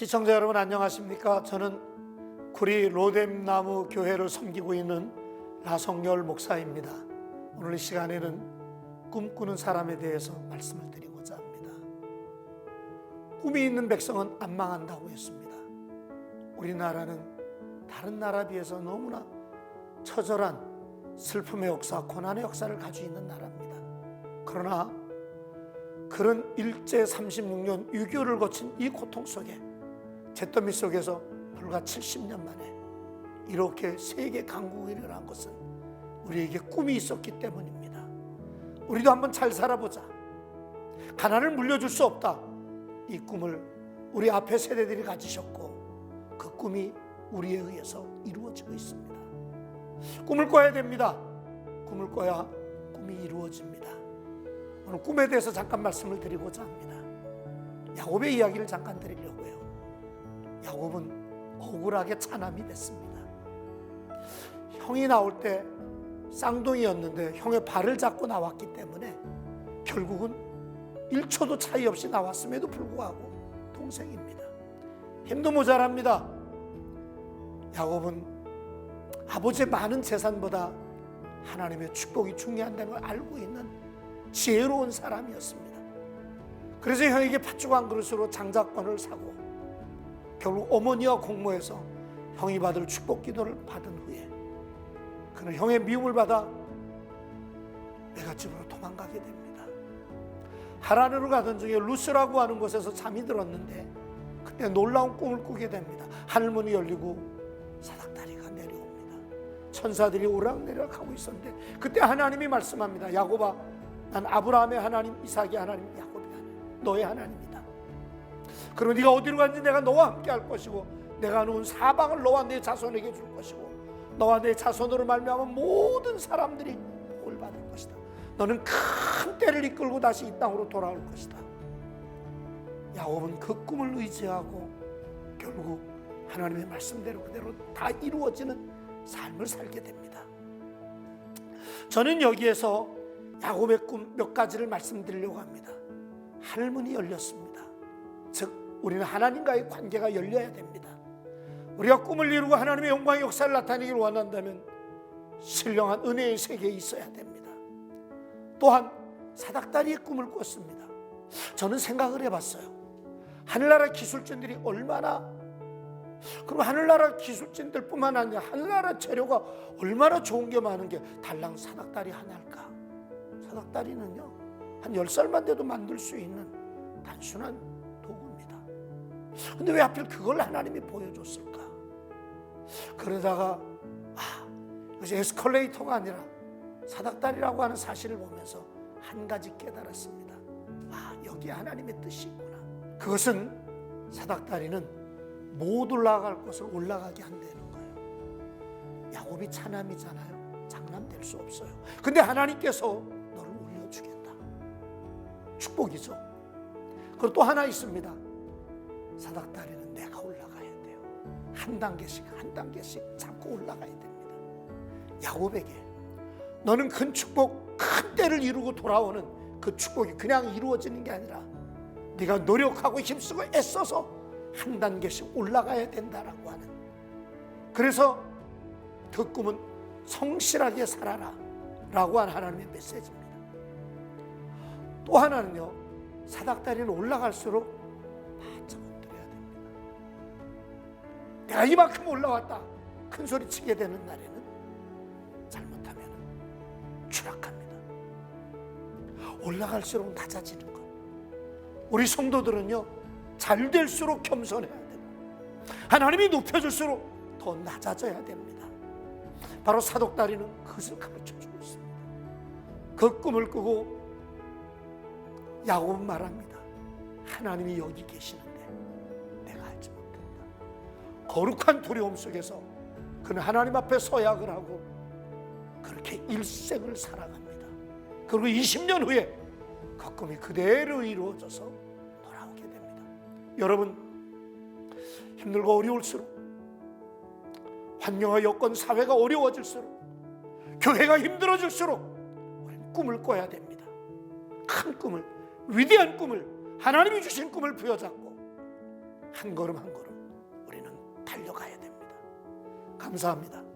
시청자 여러분 안녕하십니까? 저는 구리 로뎀나무 교회를 섬기고 있는 라성열 목사입니다. 오늘 이 시간에는 꿈꾸는 사람에 대해서 말씀을 드리고자 합니다. 꿈이 있는 백성은 안 망한다고 했습니다. 우리나라는 다른 나라 비해서 너무나 처절한 슬픔의 역사, 고난의 역사를 가지고 있는 나라입니다. 그러나 그런 일제 36년 6.25를 거친 이 고통 속에 잿더미 속에서 불과 70년 만에 이렇게 세계 강국이 일어난 것은 우리에게 꿈이 있었기 때문입니다. 우리도 한번 잘 살아보자. 가난을 물려줄 수 없다. 이 꿈을 우리 앞에 세대들이 가지셨고 그 꿈이 우리에 의해서 이루어지고 있습니다. 꿈을 꿔야 됩니다. 꿈을 꿔야 꿈이 이루어집니다. 오늘 꿈에 대해서 잠깐 말씀을 드리고자 합니다. 야곱의 이야기를 잠깐 드리려고요. 야곱은 억울하게 차남이 됐습니다. 형이 나올 때 쌍둥이였는데 형의 발을 잡고 나왔기 때문에 결국은 1초도 차이 없이 나왔음에도 불구하고 동생입니다. 힘도 모자랍니다. 야곱은 아버지의 많은 재산보다 하나님의 축복이 중요한다는 걸 알고 있는 지혜로운 사람이었습니다. 그래서 형에게 팥죽 한 그릇으로 장자권을 사고 결국 어머니와 공모해서 형이 받을 축복 기도를 받은 후에 그는 형의 미움을 받아 외갓집으로 도망가게 됩니다. 하란으로 가던 중에 루스라고 하는 곳에서 잠이 들었는데 그때 놀라운 꿈을 꾸게 됩니다. 하늘문이 열리고 사닥다리가 내려옵니다. 천사들이 오락내리락 하고 있었는데 그때 하나님이 말씀합니다. 야곱아, 난 아브라함의 하나님, 이삭의 하나님, 야곱의 하나님, 너의 하나님이다. 그럼 네가 어디로 간지 내가 너와 함께 할 것이고 내가 놓은 사방을 너와 내 자손에게 줄 것이고 너와 내 자손으로 말미암아 모든 사람들이 복을 받을 것이다. 너는 큰 때를 이끌고 다시 이 땅으로 돌아올 것이다. 야곱은 그 꿈을 의지하고 결국 하나님의 말씀대로 그대로 다 이루어지는 삶을 살게 됩니다. 저는 여기에서 야곱의 꿈 몇 가지를 말씀드리려고 합니다. 하늘문이 열렸습니다. 즉 우리는 하나님과의 관계가 열려야 됩니다. 우리가 꿈을 이루고 하나님의 영광의 역사를 나타내기를 원한다면 신령한 은혜의 세계에 있어야 됩니다. 또한 사닥다리의 꿈을 꿨습니다. 저는 생각을 해봤어요. 하늘나라 기술진들이 얼마나 그리고 하늘나라 기술진들뿐만 아니라 하늘나라 재료가 얼마나 좋은 게 많은 게 달랑 사닥다리 하나일까? 사닥다리는요 한 10살만 돼도 만들 수 있는 단순한 도구입니다. 근데 왜 하필 그걸 하나님이 보여줬을까? 그러다가 아 이것이 에스컬레이터가 아니라 사닥다리라고 하는 사실을 보면서 한 가지 깨달았습니다. 아 여기 하나님의 뜻이 있구나. 그것은 사닥다리는 못 올라갈 것을 올라가게 한다는 거예요. 야곱이 차남이잖아요. 장남될 수 없어요. 근데 하나님께서 너를 올려주겠다. 축복이죠. 그리고 또 하나 있습니다. 사닥다리는 내가 올라가야 돼요. 한 단계씩 한 단계씩 잡고 올라가야 됩니다. 야곱에게 너는 큰 축복, 큰 때를 이루고 돌아오는 그 축복이 그냥 이루어지는 게 아니라 네가 노력하고 힘쓰고 애써서 한 단계씩 올라가야 된다라고 하는 그래서 그 꿈은 성실하게 살아라 라고 하는 하나님의 메시지입니다. 또 하나는요, 사닥다리는 올라갈수록 바짝 엎드려야 됩니다. 내가 이만큼 올라왔다. 큰 소리 치게 되는 날에는 잘못하면 추락합니다. 올라갈수록 낮아지는 것. 우리 성도들은요, 잘 될수록 겸손해야 되고, 하나님이 높여줄수록 더 낮아져야 됩니다. 바로 사독다리는 그것을 가르쳐 주고 있습니다. 그 꿈을 꾸고 야곱은 말합니다. 하나님이 여기 계시는데 내가 알지 못한다. 거룩한 두려움 속에서 그는 하나님 앞에 서약을 하고 그렇게 일생을 살아갑니다. 그리고 20년 후에 그 꿈이 그대로 이루어져서 돌아오게 됩니다. 여러분 힘들고 어려울수록 환경과 여건 사회가 어려워질수록 교회가 힘들어질수록 우리는 꿈을 꿔야 됩니다. 큰 꿈을 위대한 꿈을 하나님이 주신 꿈을 부여잡고 한 걸음 한 걸음 우리는 달려가야 됩니다. 감사합니다.